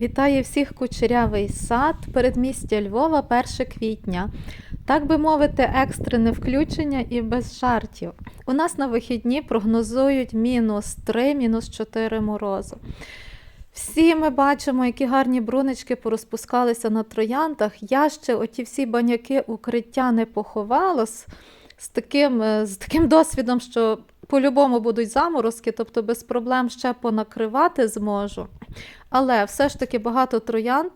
Вітаю всіх кучерявий сад, передмістя Львова, 1 квітня. Так би мовити, екстрене включення і без жартів. У нас на вихідні прогнозують мінус 3, мінус 4 морозу. Всі ми бачимо, які гарні брунички порозпускалися на трояндах. Я ще оті всі баняки укриття не поховала з, таким, е, з таким досвідом, що по-любому будуть заморозки, тобто без проблем ще понакривати зможу. Але все ж таки багато троянд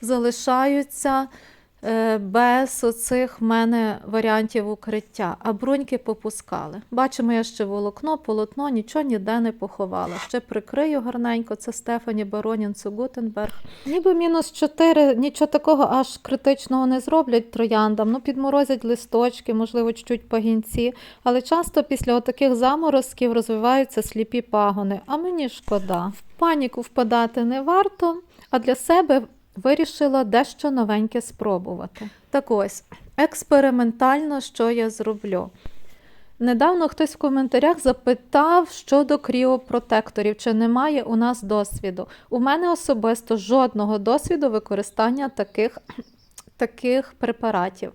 залишаються без оцих в мене варіантів укриття, а бруньки попускали. Бачимо, я ще волокно, полотно, нічого ніде не поховала. Ще прикрию гарненько, це Стефані Баронін Цугутенберг. Ніби мінус 4, нічого такого аж критичного не зроблять трояндам. Ну, підморозять листочки, можливо, чуть пагінці. Але часто після отаких заморозків розвиваються сліпі пагони. А мені шкода. В паніку впадати не варто, а для себе вирішила дещо новеньке спробувати. Так ось, експериментально, що я зроблю. Недавно хтось в коментарях запитав щодо кріопротекторів, чи немає у нас досвіду. У мене особисто жодного досвіду використання таких, таких препаратів.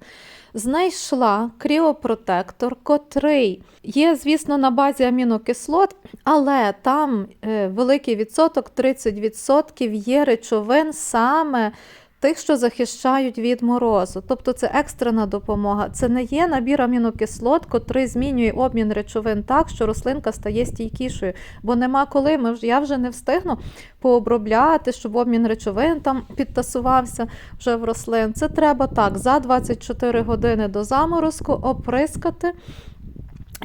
Знайшла кріопротектор, котрий є, звісно, на базі амінокислот, але там е, великий відсоток, 30% є речовин саме тих, що захищають від морозу. Тобто це екстрена допомога. Це не є набір амінокислот, котрий змінює обмін речовин так, що рослинка стає стійкішою. Бо нема коли. Ми вже, я вже не встигну пообробляти, щоб обмін речовин там підтасувався вже в рослин. Це треба так, за 24 години до заморозку оприскати.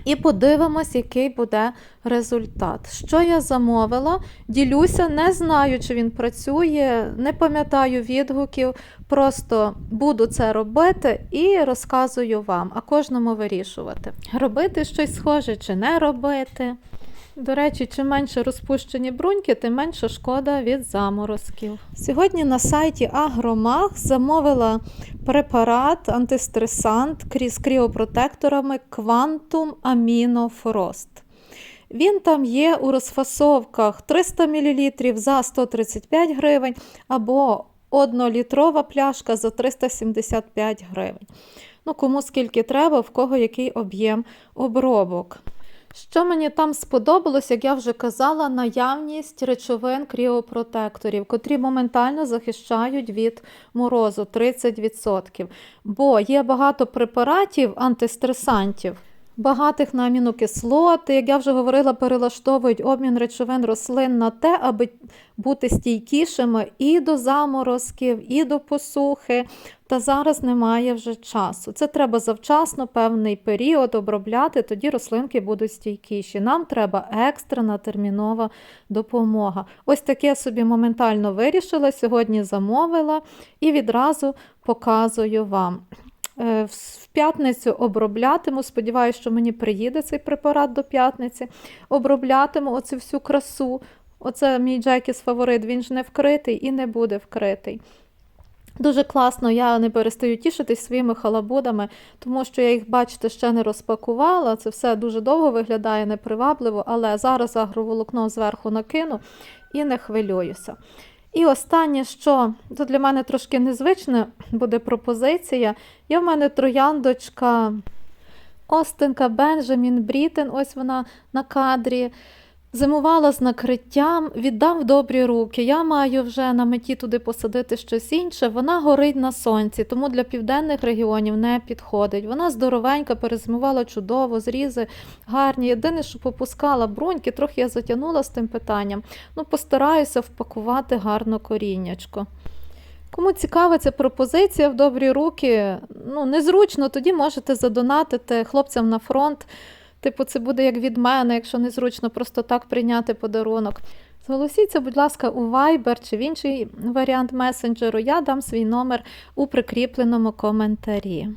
І подивимось, який буде результат. Що я замовила? Ділюся, не знаю, чи він працює, не пам'ятаю відгуків. Просто буду це робити і розказую вам, а кожному вирішувати. Робити щось схоже чи не робити. До речі, чим менше розпущені бруньки, тим менше шкода від заморозків. Сьогодні на сайті Агромаг замовила препарат антистресант з кріопротекторами Quantum Amino Frost. Він там є у розфасовках 300 мл за 135 гривень або 1-літрова пляшка за 375 гривень. Ну, кому скільки треба, в кого який об'єм обробок. Що мені там сподобалось, як я вже казала, наявність речовин кріопротекторів, котрі моментально захищають від морозу 30%. Бо є багато препаратів антистресантів. Багатих на амінокислоти, як я вже говорила, перелаштовують обмін речовин рослин на те, аби бути стійкішими і до заморозків, і до посухи. Та зараз немає вже часу. Це треба завчасно певний період обробляти, тоді рослинки будуть стійкіші. Нам треба екстрена термінова допомога. Ось таке собі моментально вирішила, сьогодні замовила і відразу показую вам. Е, В п'ятницю оброблятиму. Сподіваюся, що мені приїде цей препарат до п'ятниці. Оброблятиму оцю всю красу. Оце мій Джекіс фаворит, він ж не вкритий і не буде вкритий. Дуже класно, я не перестаю тішитись своїми халабудами, тому що я їх, бачите, ще не розпакувала. Це все дуже довго виглядає непривабливо, але зараз агроволокно зверху накину і не хвилююся. І останнє, що тут для мене трошки незвична буде пропозиція. Є в мене трояндочка Остинка Бенджамін Брітен, ось вона на кадрі. Зимувала з накриттям, віддам в добрі руки. Я маю вже на меті туди посадити щось інше. Вона горить на сонці, тому для південних регіонів не підходить. Вона здоровенька, перезимувала чудово, зрізи гарні. Єдине, що попускала бруньки, трохи я затягнула з тим питанням. Ну, постараюся впакувати гарно коріннячко. Кому цікава ця пропозиція в добрі руки, ну незручно, тоді можете задонатити хлопцям на фронт. Типу, це буде як від мене, якщо незручно просто так прийняти подарунок. Зголосіться, будь ласка, у Viber чи в інший варіант месенджеру. Я дам свій номер у прикріпленому коментарі.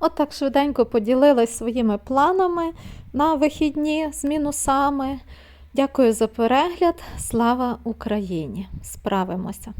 От так швиденько поділилась своїми планами на вихідні з мінусами. Дякую за перегляд. Слава Україні! Справимося!